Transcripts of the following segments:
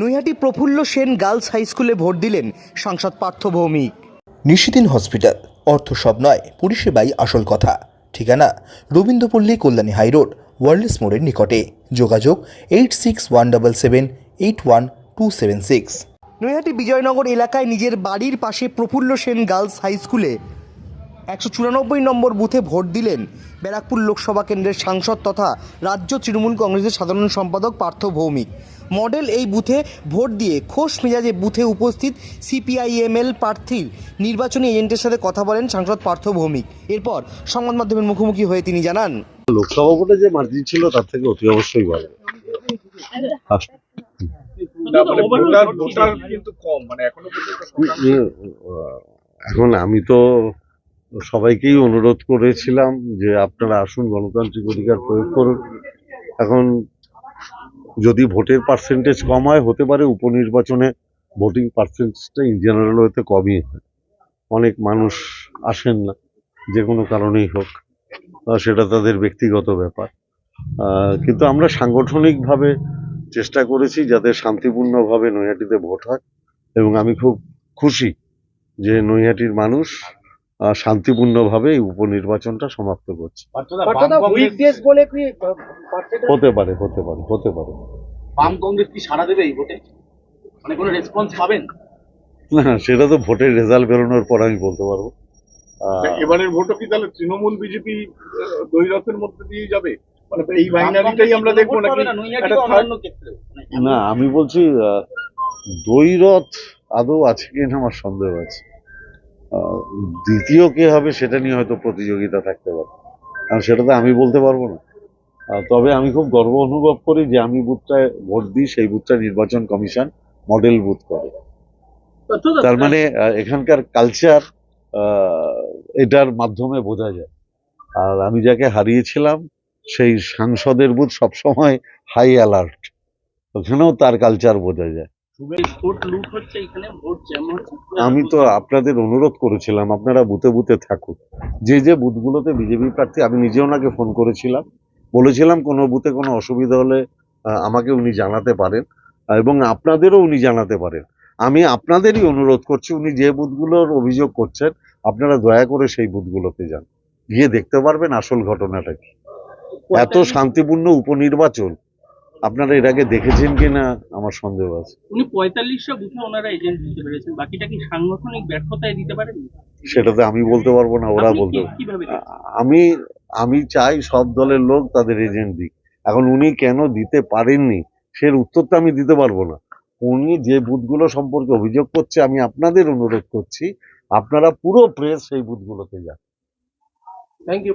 Naihati Prafulla Sen girls high স্কুলে ভোট দিলেন সাংসদ পার্থ ভৌমিক। নিশিদিন হসপিটাল অর্থ সব নয় পরিষেবাই আসল কথা। ঠিকানা রবীন্দ্রপল্লী কল্যাণী হাইরোড ওয়ার্ল্ডস মোড়ের নিকটে। যোগাযোগ eight six one double seven eight one two seven six. Naihati Bijaynagar এলাকায় নিজের বাড়ির পাশে প্রফুল্ল সেন গার্লস হাই স্কুলে একশো চুরানব্বই নম্বর বুথে ভোট দিলেন ব্যারাকপুর লোকসভা কেন্দ্রের সাংসদ তথা রাজ্য তৃণমূল কংগ্রেসের সাধারণ সম্পাদক পার্থ ভৌমিক। মডেল এই বুথে ভোট দিয়ে খোশ মেজাজে বুথে উপস্থিত সিপিআইএমএল প্রার্থীর নির্বাচনী এজেন্টের সাথে কথা বলেন সাংসদ পার্থ ভৌমিক। এরপর সংবাদ মাধ্যমের মুখোমুখি হয়ে তিনি জানান লোকসভা ভোটে যে মার্জিন ছিল তার থেকে অতি অবশ্যই ভালো। মানে ভোটার ভোটার কিন্তু কম মানে এখন আমি তো সবাইকেই অনুরোধ করেছিলাম যে আপনারা আসুন গণতান্ত্রিক অধিকার প্রয়োগ করুন। এখন যদি ভোটের পার্সেন্টেজ কম হয়, হতে পারে উপনির্বাচনে ভোটিং পার্সেন্টেজটা ইন জেনারেল হয়তো কমই হয়। অনেক মানুষ আসেন না, যে কোনো কারণেই হোক সেটা তাদের ব্যক্তিগত ব্যাপার। কিন্তু আমরা সাংগঠনিকভাবে চেষ্টা করেছি যাতে শান্তিপূর্ণভাবে নৈহাটিতে ভোট হয় এবং আমি খুব খুশি যে নৈহাটির মানুষ শান্তিপূর্ণভাবে এই উপনির্বাচনটা সমাপ্ত করছে। হতে পারে হতে পারে হতে পারে। বাম কংগ্রেস কি সাড়া দেবে এই ভোটে? মানে কোনো রেসপন্স পাবেন? না সেটা তো ভোটের রেজাল্ট বেরোনোর পর আমি বলতে পারব। আহ, এবারের ভোটও কি তাহলে তৃণমূল বিজেপি দৈরথের মধ্যে দিয়ে যাবে? মানে এই বাইনারিটাই আমরা দেখব নাকি? ক্ষেত্রেও না আমি বলছি আহ, দ্বৈরথ আদৌ আছে কিনা আমার সন্দেহ আছে। দ্বিতীয় কে হবে সেটা নিয়ে হয়তো প্রতিযোগিতা থাকতে পারে। কারণ সেটা তো আমি বলতে পারব না। তবে আমি খুব গর্ব অনুভব করি যে আমি বুথটায় ভোট দিই, সেই বুথটা নির্বাচন কমিশন মডেল বুথ করে। তার মানে এখানকার কালচার এটার মাধ্যমে বোঝা যায়। আর আমি যাকে হারিয়েছিলাম, সেই সাংসদের বুথ সবসময় হাই অ্যালার্ট ওখানেও তার কালচার বোঝা যায়। আমি তো আপনাদের অনুরোধ করেছিলাম আপনারা বুথে বুথে থাকুন। যে যে বুথগুলোতে বিজেপি প্রার্থী আমি নিজে ওনাকে ফোন করেছিলাম। বলেছিলাম কোনো বুথে কোনো অসুবিধা হলে আমাকে উনি জানাতে পারেন এবং আপনাদেরও উনি জানাতে পারেন। আমি আপনাদেরই অনুরোধ করছি উনি যে বুথগুলোর অভিযোগ করছেন আপনারা দয়া করে সেই বুথগুলোতে যান। গিয়ে দেখতে পারবেন আসল ঘটনাটা কি। এত শান্তিপূর্ণ উপনির্বাচন আপনারা এর আগে দেখেছেন কিনা আমার সন্দেহ আছে। উনি পঁয়তাল্লিশটা বুথে ওনারা এজেন্ট দিতে পেরেছেন বাকিটা কি সাংগঠনিক ব্যর্থতায় দিতে পারেন? সেটাতে আমি বলতে পারব না ওরা বলতে আমি আমি চাই সব দলের লোক তাদের এজেন্ট দিক। এখন উনি কেন দিতে পারেননি সে উত্তরটা আমি দিতে পারব না। উনি যে বুথগুলো সম্পর্কে অভিযোগ করছে আমি আপনাদের অনুরোধ করছি আপনারা পুরো প্রেস সেই বুথগুলোতে যান। থ্যাংক ইউ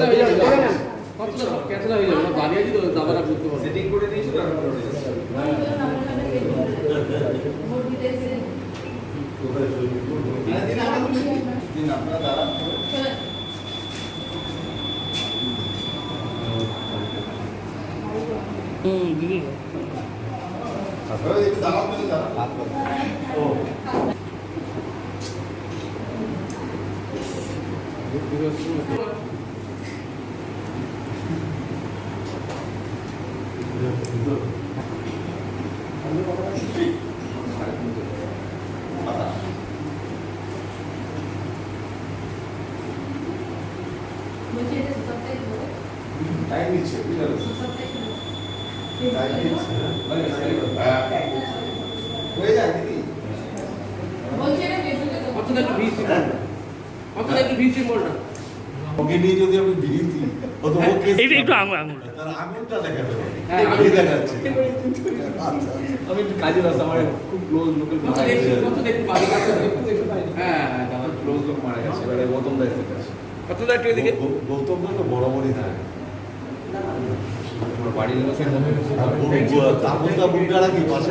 যাবে কতটা সব ক্যান্সেল হয়ে যাবে দাঁড়িয়ে আছি তো দাদারা বুঝতে পারবে সেটিং করে দিয়েছিল হুম দিদি কতটা একটু ওকে নিয়ে যদি আমি বিরিতি ও তো ওকে একটু একটু আঙুল আঙুল। তার আঙুলটা দেখাতে হবে। হ্যাঁ, আমি দেখাচ্ছি। আমি একটু কাজে ব্যস্ত আমার খুব ক্লোজ লোকের কত কত কাছে দেখতে দেখতে হ্যাঁ হ্যাঁ দাদা ক্লোজ লোক মারা গেছে। এবারে গৌতম দাস থেকে আছে কতটা একটু এদিকে। গৌতম দা তো বরাবরই থাকে বাড়ির লোকের তাপস দা বুকডারা কি? পাশে